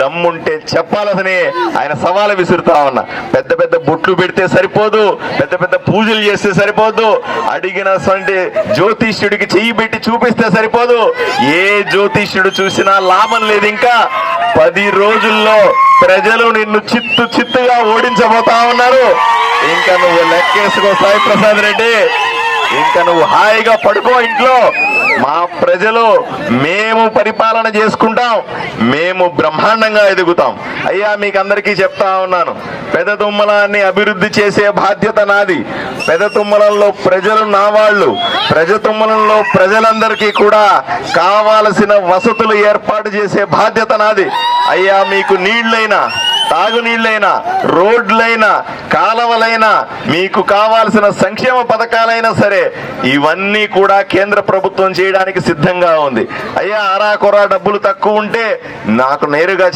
దమ్ముంటే చెప్పాలని ఆయన సవాలు విసురుతా ఉన్నా. పెద్ద పెద్ద బొట్లు పెడితే సరిపోదు పెద్ద పెద్ద పూజలు చేస్తే సరిపోదు అడిగిన జ్యోతిష్యుడికి చెయ్యి పెట్టి చూపిస్తే సరిపోదు. ఏ జ్యోతిష్యుడు చూసినా లాభం లేదు ఇంకా. పది రోజుల్లో ప్రజలు నిన్ను చిత్తు చిత్తుగా ఓడించబోతా ఉన్నారు. ఇంకా నువ్వు లెక్కేసుకో సాయి ప్రసాద్ రెడ్డి. ఇంకా నువ్వు హాయిగా పడుకో ఇంట్లో. మా ప్రజలు మేము పరిపాలన చేసుకుంటాం మేము బ్రహ్మాండంగా ఎదుగుతాం. అయ్యా మీకు అందరికీ చెప్తా ఉన్నాను. పెద్ద తుమ్మలాన్ని అభివృద్ధి చేసే బాధ్యత నాది. పెద్ద తుమ్మలంలో ప్రజలు నా వాళ్ళు. ప్రజ తుమ్మలంలో ప్రజలందరికీ కూడా కావాల్సిన వసతులు ఏర్పాటు చేసే బాధ్యత నాది. అయ్యా మీకు నీళ్ళైనా తాగునీళ్ళైనా రోడ్లైనా కాలవలైనా మీకు కావాల్సిన సంక్షేమ పథకాలైనా సరే ఇవన్నీ కూడా కేంద్ర ప్రభుత్వం చేయడానికి సిద్ధంగా ఉంది. అయ్యా ఆరా కొరా డబ్బులు తక్కువ ఉంటే నాకు నేరుగా